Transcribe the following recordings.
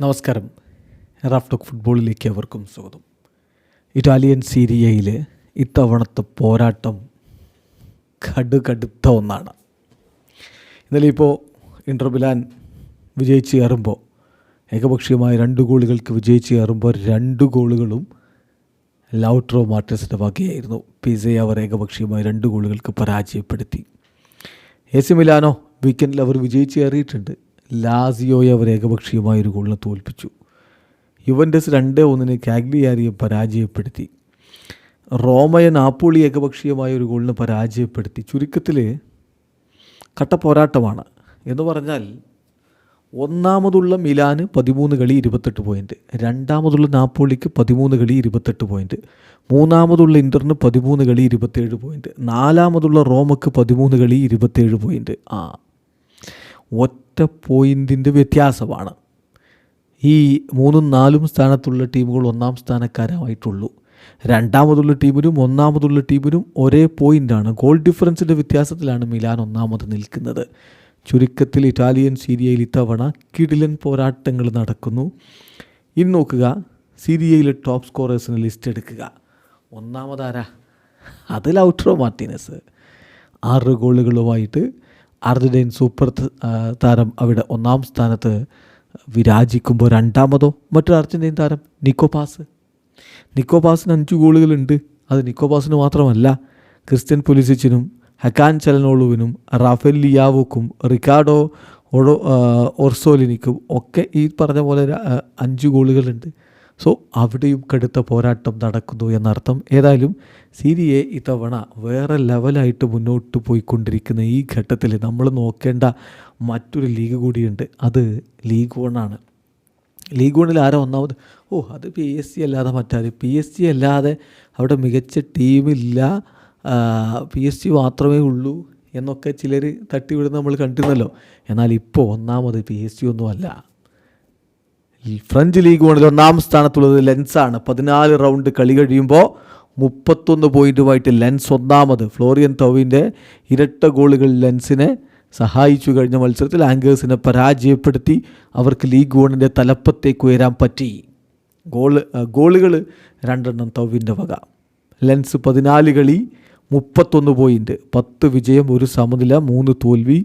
നമസ്കാരം. Raf talk ഫുട്ബോളിലേക്ക് അവർക്കും സ്വാഗതം. ഇറ്റാലിയൻ സീരിയയിൽ ഇത്തവണത്തെ പോരാട്ടം കടുകടുത്ത ഒന്നാണ്. ഇന്നലെ ഇപ്പോൾ ഇന്റർബിലാൻ വിജയിച്ച് കയറുമ്പോൾ ഏകപക്ഷീയമായ രണ്ട് ഗോളുകൾക്ക് വിജയിച്ച് കയറുമ്പോൾ രണ്ട് ഗോളുകളും ലൗട്രോ മാർട്ടിസിന്റെ വകയായിരുന്നു. പിസയെ അവർ ഏകപക്ഷീയമായ രണ്ട് ഗോളുകൾക്ക് പരാജയപ്പെടുത്തി. എ സി മിലാനോ വീക്കെൻഡിൽ അവർ വിജയിച്ച് കയറിയിട്ടുണ്ട്. ലാസിയോയെ അവർ ഏകപക്ഷീയമായ ഒരു ഗോളിനെ തോൽപ്പിച്ചു. യുവൻഡസ് രണ്ട് ഒന്നിന് കാഗ്ലിയാരിയെ പരാജയപ്പെടുത്തി. റോമയെ നാപ്പോളി ഏകപക്ഷീയമായ ഒരു ഗോളിന് പരാജയപ്പെടുത്തി. ചുരുക്കത്തിൽ കട്ട പോരാട്ടമാണ് എന്ന് പറഞ്ഞാൽ ഒന്നാമതുള്ള മിലാന് പതിമൂന്ന് കളി ഇരുപത്തെട്ട് പോയിന്റ് രണ്ടാമതുള്ള നാപ്പോളിക്ക് പതിമൂന്ന് കളി ഇരുപത്തെട്ട് പോയിന്റ് മൂന്നാമതുള്ള ഇന്ററിന് പതിമൂന്ന് കളി ഇരുപത്തേഴ് പോയിന്റ് നാലാമതുള്ള റോമക്ക് പതിമൂന്ന് കളി ഇരുപത്തേഴ് പോയിന്റ് ആ ഒറ്റ പോയിന്റിന്റെ വ്യത്യാസമാണ്. ഈ മൂന്നും നാലും സ്ഥാനത്തുള്ള ടീമുകൾ ഒന്നാം സ്ഥാനക്കാരായിട്ടുള്ളൂ. രണ്ടാമതുള്ള ടീമിനും ഒന്നാമതുള്ള ടീമിനും ഒരേ പോയിന്റാണ് ഗോൾ ഡിഫറൻസിന്റെ വ്യത്യാസത്തിലാണ് മിലാൻ ഒന്നാമത് നിൽക്കുന്നത്. ചുരുക്കത്തിൽ ഇറ്റാലിയൻ സീരിയയിൽ ഇത്തവണ കിടിലൻ പോരാട്ടങ്ങൾ നടക്കുന്നു. ഇന്ന് നോക്കുക സീരിയയിലെ ടോപ്പ് സ്കോറേഴ്സിന് ലിസ്റ്റ് എടുക്കുക. ഒന്നാമതാരാ? അത് ലൗട്രോ മാർട്ടിനസ്. ആറ് ഗോളുകളുമായിട്ട് അർജന്റൈൻ സൂപ്പർ താരം അവിടെ ഒന്നാം സ്ഥാനത്ത് വിരാജിക്കുമ്പോൾ രണ്ടാമതോ മറ്റൊരു അർജന്റീൻ താരം നിക്കോപാസ്. നിക്കോപാസിന് അഞ്ച് ഗോളുകളുണ്ട്. അത് നിക്കോപാസിന് മാത്രമല്ല ക്രിസ്ത്യൻ പുലിസിച്ചിനും ഹക്കാൻ ചലനോളുവിനും റാഫേൽ ലിയാവോക്കും റിക്കാർഡോ ഒഡോ ഓർസോലിനിക്കും ഒക്കെ ഈ പറഞ്ഞ പോലെ അഞ്ച് ഗോളുകളുണ്ട്. സോ അവിടെയും കടുത്ത പോരാട്ടം നടക്കുന്നു എന്നർത്ഥം. ഏതായാലും സിരിയെ ഇത്തവണ വേറെ ലെവലായിട്ട് മുന്നോട്ട് പോയിക്കൊണ്ടിരിക്കുന്ന ഈ ഘട്ടത്തിൽ നമ്മൾ നോക്കേണ്ട മറ്റൊരു ലീഗ് കൂടിയുണ്ട്. അത് ലീഗ് വണ്ണാണ് ലീഗ് വണ്ണിൽ ആരാ ഒന്നാമത്? ഓ അത് പി എസ് സി അല്ലാതെ മറ്റാരും. പി എസ് സി അല്ലാതെ അവിടെ മികച്ച ടീമില്ല പി എസ് സി മാത്രമേ ഉള്ളൂ എന്നൊക്കെ ചിലർ തട്ടിവിടുന്ന നമ്മൾ കണ്ടിരുന്നല്ലോ. എന്നാൽ ഇപ്പോൾ ഒന്നാമത് പി എസ് സി ഒന്നുമല്ല ഈ ഫ്രഞ്ച് ലീഗ് വണ്ണിൽ ഒന്നാം സ്ഥാനത്തുള്ളത് ലെൻസാണ്. പതിനാല് റൗണ്ട് കളി കഴിയുമ്പോൾ മുപ്പത്തൊന്ന് പോയിന്റുമായിട്ട് ലെൻസ് ഒന്നാമത്. ഫ്ലോറിയൻ തൗവിന്റെ ഇരട്ട ഗോളുകൾ ലെൻസിനെ സഹായിച്ചു കഴിഞ്ഞ മത്സരത്തിൽ ആങ്കേഴ്സിനെ പരാജയപ്പെടുത്തി അവർക്ക് ലീഗ് വണ്ണിന്റെ തലപ്പത്തേക്ക് ഉയരാൻ പറ്റി. ഗോൾ ഗോളുകൾ രണ്ടെണ്ണം തൗവിന്റെ വക. ലെൻസ് പതിനാല് കളി മുപ്പത്തൊന്ന് പോയിന്റ് പത്ത് വിജയം ഒരു സമനില മൂന്ന് തോൽവി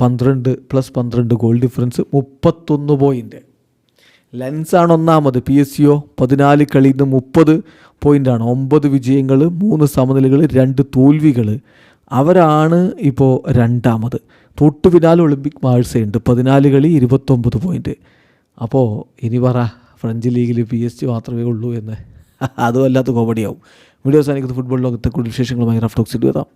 പന്ത്രണ്ട് പ്ലസ് പന്ത്രണ്ട് ഗോൾ ഡിഫറൻസ് മുപ്പത്തൊന്ന് പോയിന്റ് ലെൻസാണ് ഒന്നാമത് പി എസ് സിഒ പതിനാല് കളിയിൽ നിന്ന് മുപ്പത് പോയിന്റാണ് ഒമ്പത് വിജയങ്ങൾ മൂന്ന് സമനിലകൾ രണ്ട് തോൽവികൾ അവരാണ് ഇപ്പോൾ രണ്ടാമത്. തൊട്ടു പിന്നാലെ ഒളിമ്പിക് മാഴ്സയുണ്ട് പതിനാല് കളി ഇരുപത്തൊമ്പത് പോയിന്റ് അപ്പോൾ ഇനി പറ ഫ്രഞ്ച് ലീഗിൽ പി എസ് സി മാത്രമേ ഉള്ളൂ എന്ന്. അതും അല്ലാത്ത കോമഡിയാവും വീഡിയോസ് എനിക്ക് ഫുട്ബോൾ ലോകത്തെ കൂടുതൽ വിശേഷങ്ങളുമായി റഫ് ടോക്സിൽ വരാം.